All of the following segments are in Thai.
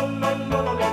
ロンロンロンロン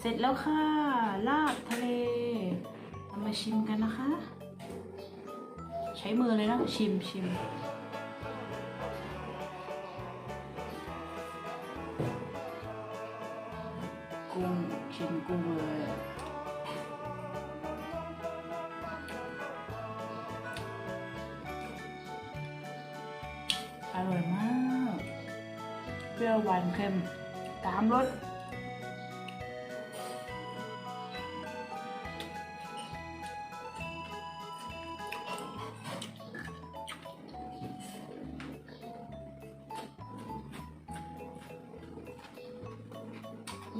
เสร็จแล้วค่ะ ลาบทะเลเรามาชิมกันนะคะ ใช้มือเลยนะ ชิมชิมกุ้งชิมกุ้งเลยอร่อยมาก เปรี้ยวหวานเค็มตามรส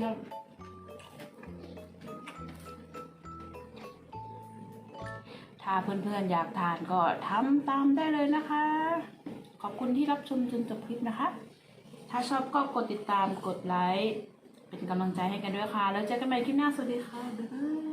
ยอดถ้าเพื่อนๆ อยากทานก็ทำตามได้เลยนะคะ ขอบคุณที่รับชมจนจบคลิปนะคะ ถ้าชอบก็กดติดตามกดไลค์ เป็นกำลังใจให้กันด้วยค่ะ แล้วเจอกันใหม่คลิปหน้า สวัสดีค่ะ บ๊ายบาย